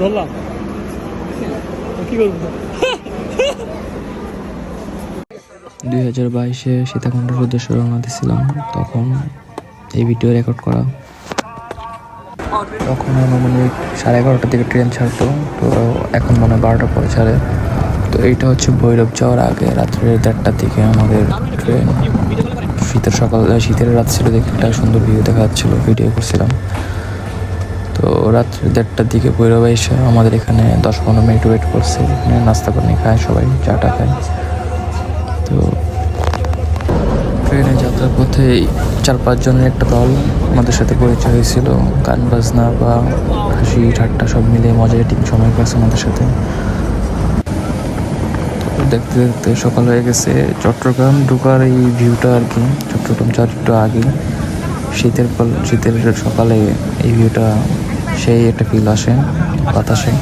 ধরলাম। কি করব? দুই হাজার বাইশে সীতাকুণ্ডের উদ্দেশ্যে রওনা দিয়েছিলাম তখন এই ভিডিও রেকর্ড করা। তখন আনুমানিক সাড়ে এগারোটার দিকে ট্রেন ছাড়তো। তো এখন মনে হয় বারোটা পরে ছাড়ে। তো এইটা হচ্ছে ভৈরব যাওয়ার আগে রাত্রে দেড়টার দিকে আমাদের ট্রেন শীতের সকাল, শীতের রাত ছিল দেখে একটা সুন্দর ভিউ দেখা যাচ্ছিল ভিডিও করছিলাম। তো রাত্রি দেড়টার দিকে ভৈরব এসে আমাদের এখানে দশ পনেরো মিনিট ওয়েট করছে। এখানে নাস্তা পানি খায় সবাই চাটা খায়। তো ট্রেনে যাত্রার পথে চার পাঁচজনের একটা দল আমাদের সাথে পরিচয় হয়েছিল। গান বাজনা বা হাসি, ঠাট্টা সব মিলে মজায় ঠিক সময় কাছে আমাদের সাথে। দেখতে দেখতে সকাল হয়ে গেছে। চট্টগ্রাম ঢুকার এই ভিউটা আর কি, চট্টগ্রাম চার একটু আগে। শীতের শীতের সকালে এই ভিউটা সেই একটা ফিল আসে বাতাসে।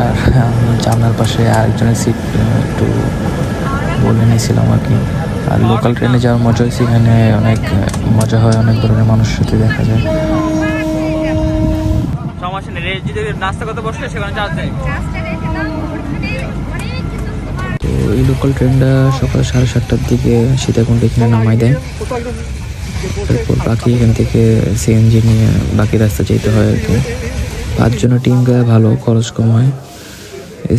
আর জানলার পাশে আরেকজনের সিট একটু বলে নিয়েছিলাম আর কি। আর লোকাল ট্রেনে যাওয়ার মজা হয়েছে এখানে অনেক মজা হয় অনেক ধরনের মানুষের সাথে দেখা যায়। সমস্যা নেই। যদি নাস্তা করতে বসলে সেখানে চার্জ দেয় তো এই লোকাল ট্রেনটা সকাল সাড়ে সাতটার দিকে সীতাকুণ্ড এখানে নামাই দেয়। তারপর বাকি এখান থেকে সিএনজি নিয়ে বাকি রাস্তা যেতে হয় আর কি। পাঁচজনের টিম গেলে ভালো, খরচ কম হয়।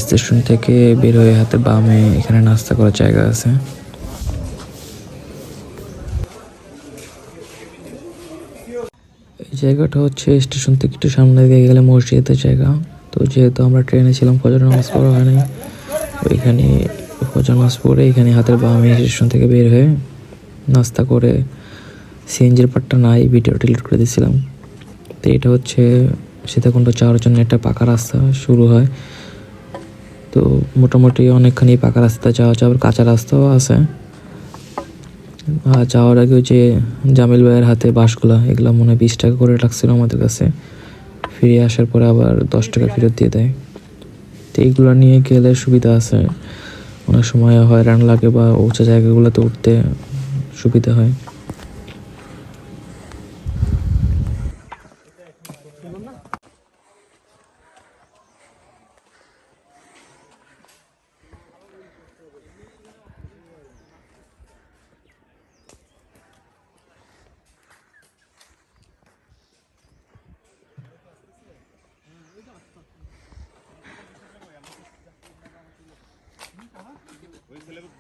স্টেশন থেকে বের হয়ে হাতে বামে এখানে নাস্তা করার জায়গা আছে। এই জায়গাটা হচ্ছে স্টেশন থেকে একটু সামনে দিয়ে গেলে মসজিদের জায়গা। তো যেহেতু আমরা ট্রেনে ছিলাম, ফজর নামাজ পড়া হয়নি ওইখানে ফজর নামাজ পড়ে এখানে হাতের বামে স্টেশন থেকে বের হয়ে নাস্তা করে সিএনজির পার্টটা নাই ভিডিও ডিলিট করে দিয়েছিলাম। তো এটা হচ্ছে সীতাকুণ্ড যাওয়ার জন্য একটা পাকা রাস্তা শুরু হয়। তো মোটামুটি অনেকখানি পাকা রাস্তা, যাওয়া যাওয়ার কাঁচা রাস্তাও আছে। আর যাওয়ার আগে যে জামিল ভাইয়ের হাতে বাঁশগুলা, এগুলো মনে হয় বিশ টাকা করে রাখছিল আমাদের কাছে। ফিরে আসার পরে আবার দশ টাকা ফেরত দিয়ে দেয়। তো এইগুলো নিয়ে গেলে সুবিধা আছে। অনেক সময় হয়রান লাগে বা উঁচা জায়গাগুলোতে উঠতে সুবিধা হয়।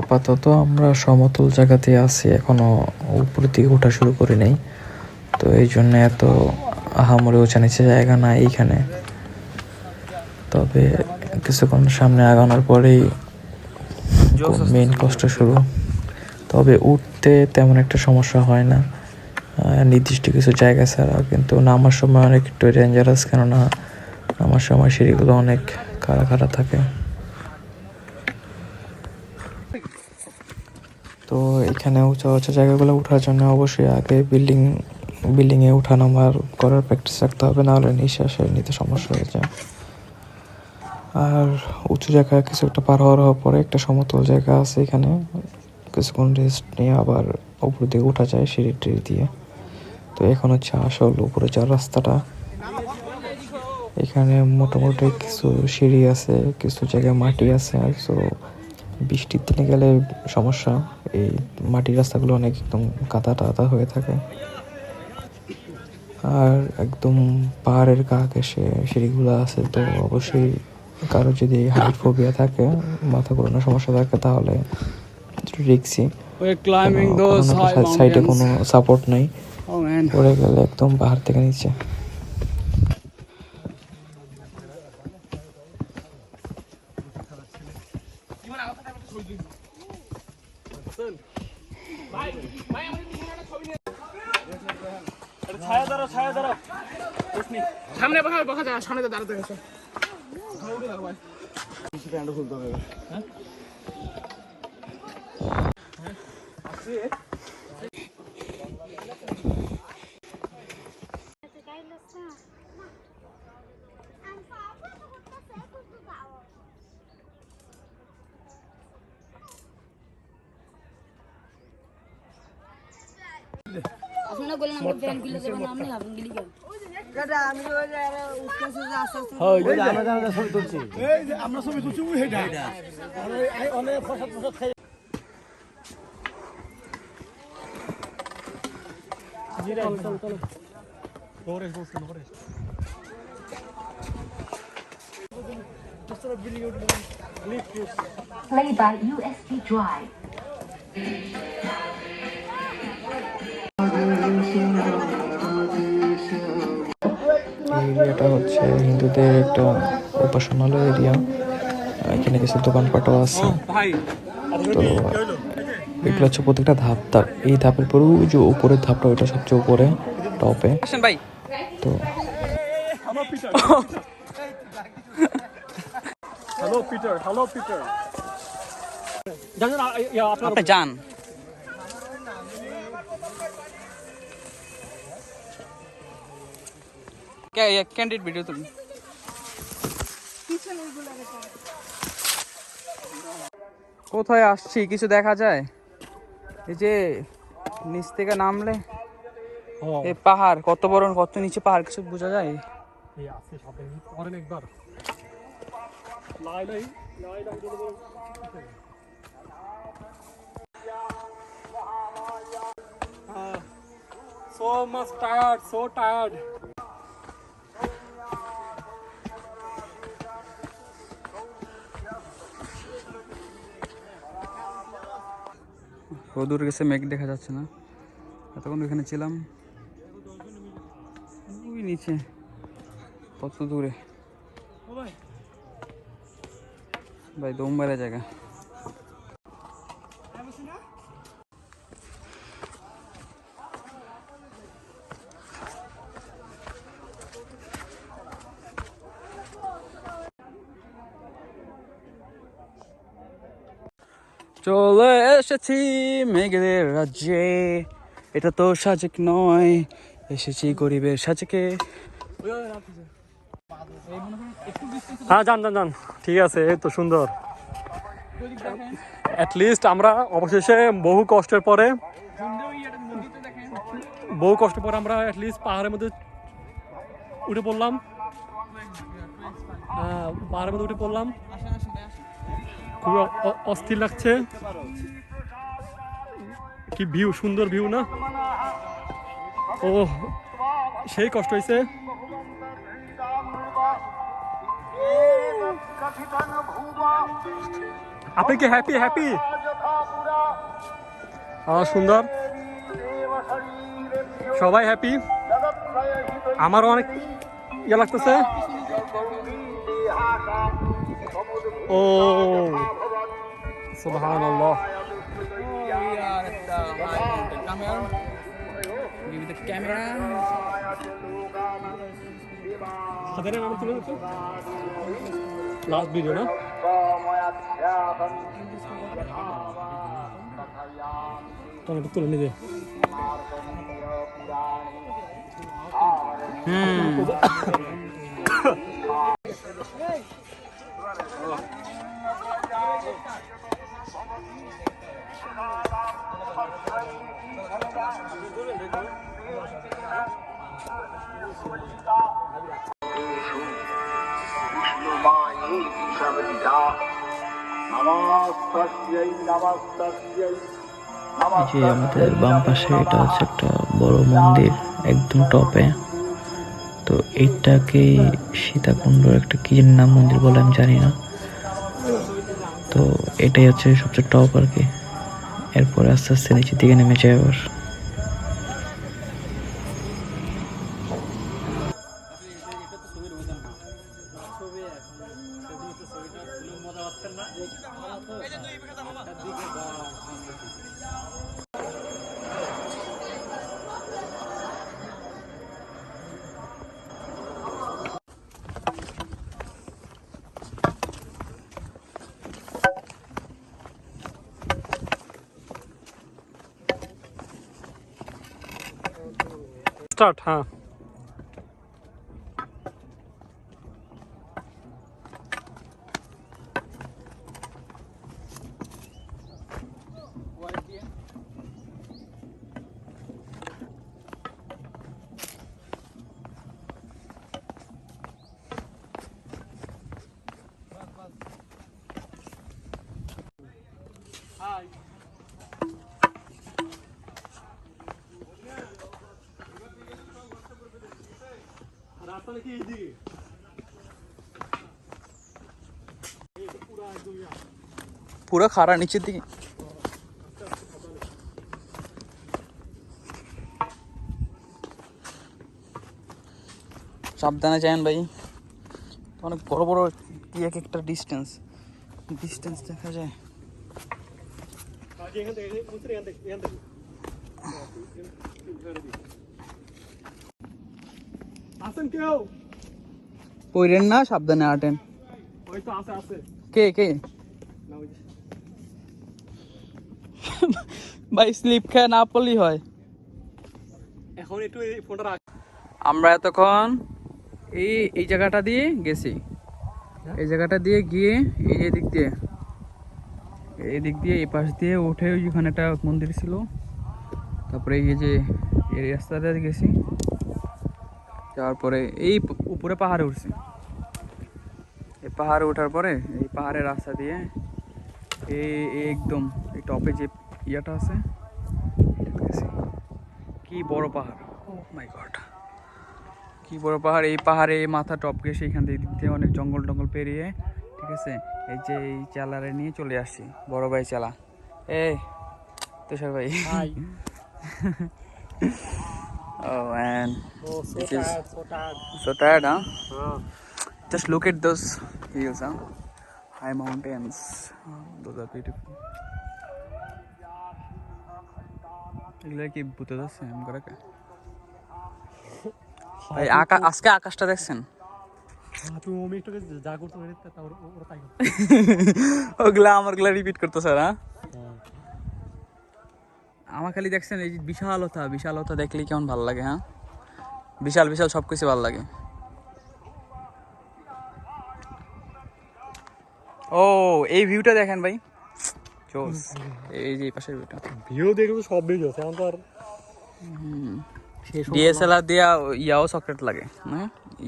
আপাতত আমরা সমতল জায়গাতে আছি এখনও উপরের দিকে ওঠা শুরু করি নাই। তো এই জন্য এত আহামরি উঁচা নিচে জায়গা নাই এইখানে তবে কিছুক্ষণ সামনে আগানোর পরেই মেন কষ্ট শুরু। তবে উঠতে তেমন একটা সমস্যা হয় না। নির্দিষ্ট কিছু জায়গা ছাড়া কিন্তু নামার সময় অনেক একটু ডেঞ্জারাস কেননা নামার সময় সিঁড়িগুলো অনেক খাড়া খাড়া থাকে। তো এখানে উঁচা উঁচা জায়গাগুলো ওঠার জন্য অবশ্যই আগে বিল্ডিং বিল্ডিংয়ে উঠা নামার করার প্র্যাকটিস রাখতে হবে, নাহলে নিঃশ্বাসের নিতে সমস্যা হয়ে যায়। আর উঁচু জায়গা কিছু একটা পার হওয়ার পরে একটা সমতল জায়গা আছে এখানে, কিছুক্ষণ রেস্ট নিয়ে আবার উপর দিকে উঠা যায় সিঁড়ি টিড়ি দিয়ে। তো এখন হচ্ছে আসল উপরে যাওয়ার রাস্তাটা। এখানে মোটামুটি কিছু সিঁড়ি আছে, কিছু জায়গায় মাটি আছে আর কিছু বৃষ্টির দিনে গেলে সমস্যা। এই মাটির রাস্তাগুলো অনেক একদম কাদা টাদা হয়ে থাকে। আর একদম পাহাড়ের গা ঘেসে সিঁড়িগুলো আছে তো অবশ্যই কারও যদি হাইট ফোবিয়া থাকে মাথা ঘোরানোর সমস্যা থাকে তাহলে রিক্সি। সাইডে কোনো সাপোর্ট নেই। Oh পড়ে গেলে একদম পাহাড় থেকে নিচে ছায়া ধরো ছায়া ধরো আপনি সামনে বসা বসা যায় সামনে তো দাঁড়াতে গেছে। আপনারা বলেন আমাকে ব্যাংক গিলে দেবেন আপনি আপনি গিলি। কেন Play by USB Drive. হিন্দুদের একটা উপাসনালয় এরিয়া। এখানে কিছু দোকানপাটও আছে। ভাই তো এগুলো হচ্ছে প্রত্যেকটা ধাপ ধাপ। এই ধাপের পরেও যে উপরের ধাপটা ওইটা সবচেয়ে উপরে টপে। তো হ্যালো পিটার হ্যালো পিটার আপনি যান। ক্যান্ডিড ভিডিও তুলুন। কোথায় আসছি? কিছু দেখা যায়? এই যে নিচ থেকে নামলে? এই পাহাড় কত বড় কত নিচে পাহাড় কিছু বোঝা যায়? একবার। লাই লাই লাই লাই So much tired, so tired. রোদুর গেছে, মেঘ দেখা যাচ্ছে না। এতক্ষণ ওইখানে ছিলাম। নিচে, কত দূরে। ভাই দমবাইরা জায়গা। চলে এসেছি মেঘের রাজ্যে। এটা তো সাজেক নয় এসেছি গরিবের সাজেকে। হ্যাঁ যান যান যান। ঠিক আছে এই তো সুন্দর। লিস্ট আমরা অবশেষে বহু কষ্টের পরে বহু কষ্টের পরে আমরা লিস্ট পাহাড়ের মধ্যে উঠে পড়লাম। হ্যাঁ, পাহাড়ের মধ্যে উঠে পড়লাম। খুবই অস্থির লাগছে। কি ভিউ, সুন্দর ভিউ না? ও সেই কষ্ট হয়েছে আপনি কি হ্যাপি হ্যাপি সুন্দর। সবাই হ্যাপি আমারও অনেক ইয়ে লাগতেছে। Oo. Subhanallah. Give the camera. Hadere Mehmet Ulan Ulan Last video na? Tamam bir kullanı de. Hmm. যে আমাদের বাম পাশে এটা হচ্ছে একটা বড় মন্দির, একদম টপে। তো এইটাকে সীতাকুণ্ডর একটা কি নাম মন্দির বলে আমি জানি না। তো এটাই হচ্ছে সবচেয়ে টপ আর কি। এরপরে আস্তে আস্তে নিচের দিকে নেমে যায় আবার। Start, huh? পুরো খাড়া নিচের দিকে। সাবধানে যান ভাই। অনেক বড় বড় কি এক একটা ডিস্টেন্স ডিস্টেন্স দেখা যায় আগে এখান থেকে বুঝতে এখান থেকে এখান থেকে আসেন কেউ পইরেন না সাবধানে আটেন ওই তো আছে আছে কে কে ভাই স্লিপ খেয়ে না পড়লেই হয় এখন একটু এই ফোনটা রাখ আমরা এতক্ষণ এই এই জায়গাটা দিয়ে গেছি এই জায়গাটা দিয়ে গিয়ে এই দিক দিয়ে এই দিক দিয়ে এই পাশ দিয়ে উঠে ওইখানে একটা মন্দির ছিল। তারপরে এই যে এই রাস্তাটা গেছি। যাওয়ার পরে এই উপরে পাহাড়ে উঠছি। এই পাহাড়ে ওঠার পরে এই পাহাড়ের রাস্তা দিয়ে এই একদম এই টপে যে ইয়াটা আছে কি বড় পাহাড়। মাই গড কি বড় পাহাড়। এই পাহাড়ে মাথা টপ গেছে এখান থেকে দিক দিয়ে অনেক জঙ্গল টঙ্গল পেরিয়ে, ঠিক আছে? এই যে এই চালারে নিয়ে চলে আসছি বড় ভাই চালা। এই তুষার ভাই। ও man oh so It is- tired so tired so tired হ্যাঁ just look at those hills huh? High mountains. Oh, those are এগুলো কি যাচ্ছে এম করে? ভাই আজকে আকাশটা দেখছেন? ওগুলা আমারগুলা রিপিট করতো স্যার হ্যাঁ? আমার খালি দেখছেন এই বিশালতা বিশালতা দেখলেই কেমন ভালো লাগে হ্যাঁ? বিশাল বিশাল সব কিছু ভালো লাগে। ও এই ভিউটা দেখেন ভাই। এই যে পাশের ভিউটা ভিউ দেখে তো সব ভিডিও আছে এখন তো আর। ডিএসএলআর দিয়া ইয়াও সকেট লাগে না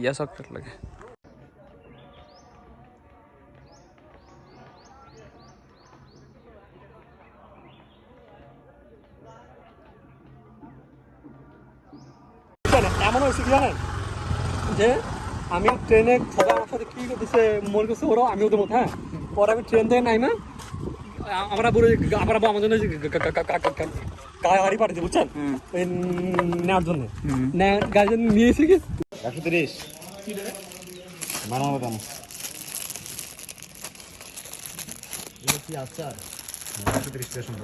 ইয়া সকেট লাগে। যে আমি ট্রেনে সবাই আমার সাথে কি করতেছে মনে করছে ওরাও আমি ওদের মতো হ্যাঁ? পরে আমি ট্রেন থেকে নাই না আমরা বলে আমরা আমার জন্য গাড়ি পাঠিয়েছি বুঝছেন? ওই নেওয়ার জন্য। গাড়ি জন্য নিয়ে এসে কি? একশো তিরিশ। বানাবো কেন কি একশো তিরিশ স্টেশন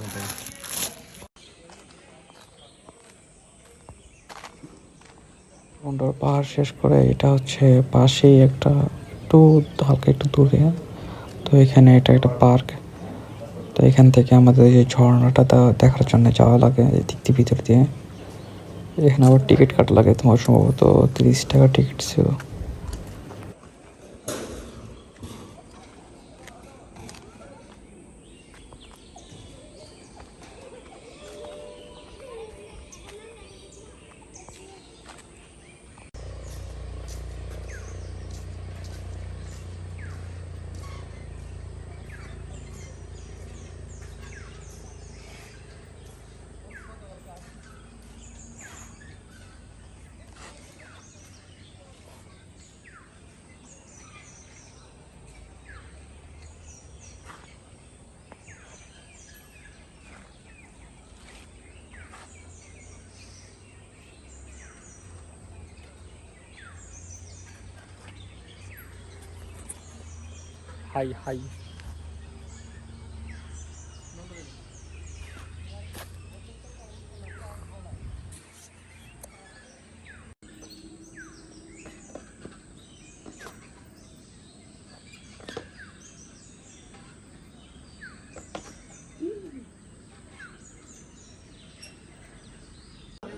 সুন্দর পাহাড় শেষ করে এটা হচ্ছে পাশেই একটা একটু হালকা একটু দূরে। তো এখানে এটা একটা পার্ক। তো এখান থেকে আমাদের এই ঝর্ণাটা দেখার জন্য যাওয়া লাগে দিক দিয়ে, ভিতর দিয়ে। এখানে আবার টিকিট কাটা লাগে তোমার সম্ভবত তিরিশ টাকা টিকিট ছিল। 하이 하이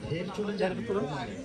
대충은 잘 붙더라.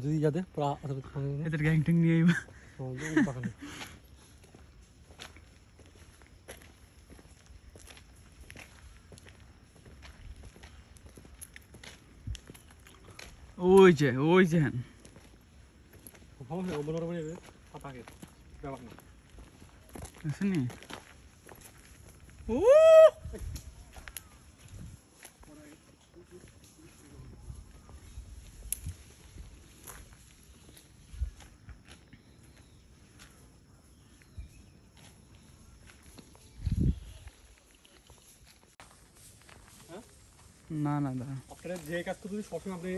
যদি যাতে পুরা এদের গ্যাং ট্যাং নিয়ে আইবা ওই যে ওই যে হ্যাঁ আসেনি ও না না দাঁড়া। আপনারা যে কাজ করতে সবসময় আপনি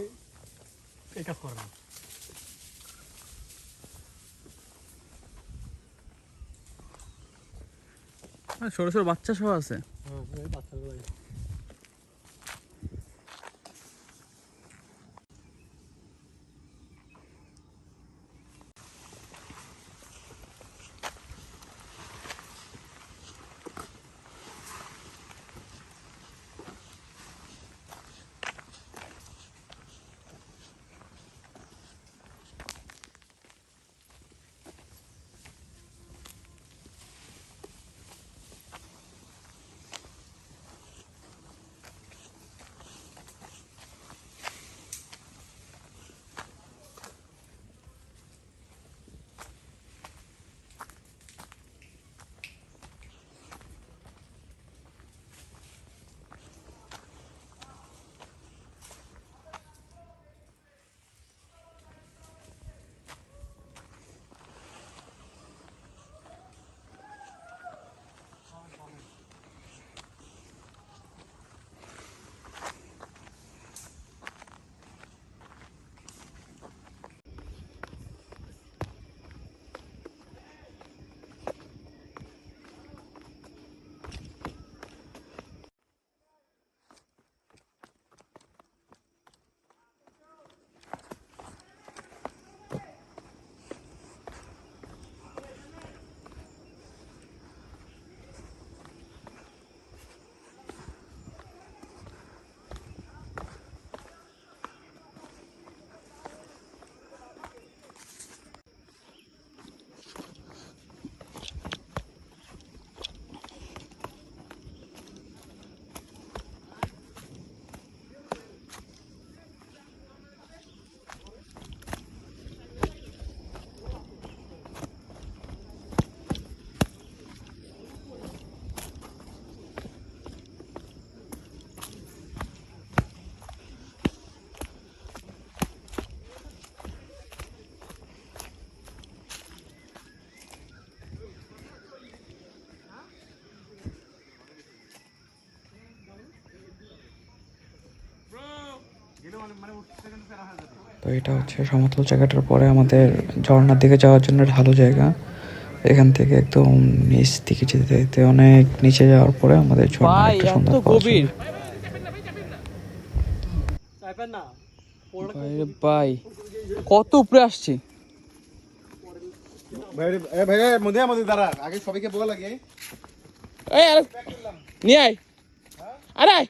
এই কাজ করেন। ছোট ছোট বাচ্চা সব আছে। হ্যাঁ বাচ্চাগুলো তো এটা হচ্ছে সমতল জায়গাটার পরে আমাদের ঝর্ণার দিকে যাওয়ার জন্য ঢালু জায়গা। এখান থেকে একদম নিচ দিকে যেতে যেতে অনেক নিচে যাওয়ার পরে আমাদের ঝর্ণার ভাই একটা সুন্দর গভীর। ভাই ভাই কত উপরে আসছে? মধ্যে আমাদের দাঁড়া। আগে সবাইকে বলা লাগে। এই আরে নিয়ে আয়। আরে আয়।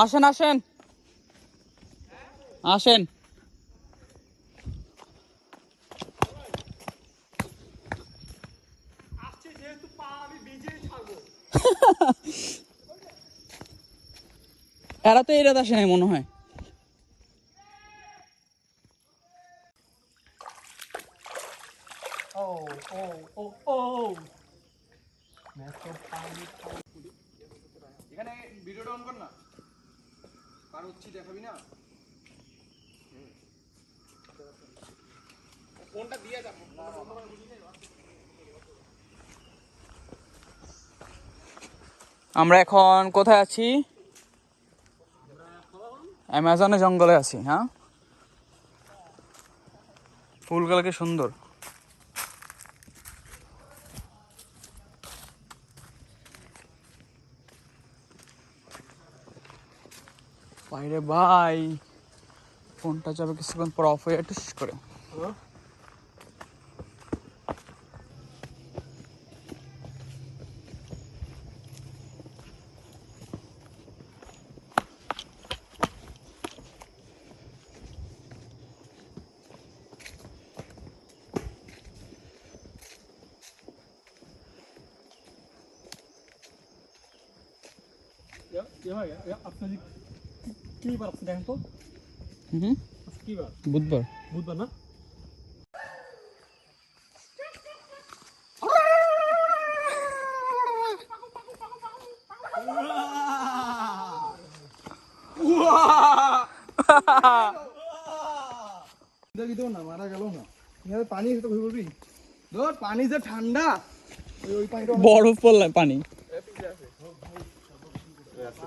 আসেন আসেন। আসেন। এরা তো এরা আসে নাই মনে হয়। এখানে ভিডিওটা অন কর না। কার হচ্ছে দেখাবি না? ফোনটা দিয়ে যাব আমরা এখন কোথায় আছি? অ্যামাজনে জঙ্গলে আছি হ্যাঁ? ফুলগুলো কি সুন্দর। বাইরে ভাই ফোনটা যাবে কিছুক্ষণ পর অফ হয়ে টুস করে। আপনাদের কি বার আছে দেখেন তো। হুম। আজকে কি বার বুধবার। বুধবার না? দেখি তো না মারা গেল না। পানি তো ঘুরে পড়বি ধর পানি যে ঠান্ডা ওই ওই পানিটা বরফ পড়লে পানি।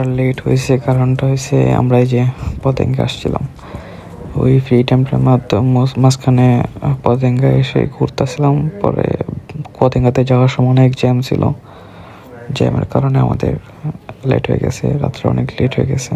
আর লেট হয়েছে, কারণটা হয়েছে আমরা এই যে পতেঙ্গা আসছিলাম। ওই ফ্রি টাইমটার মাধ্যমে মাঝখানে পতেঙ্গা এসে ঘুরতেছিলাম। পরে পতেঙ্গাতে যাওয়ার সময় অনেক জ্যাম ছিল। জ্যামের কারণে আমাদের লেট হয়ে গেছে, রাত্রে অনেক লেট হয়ে গেছে।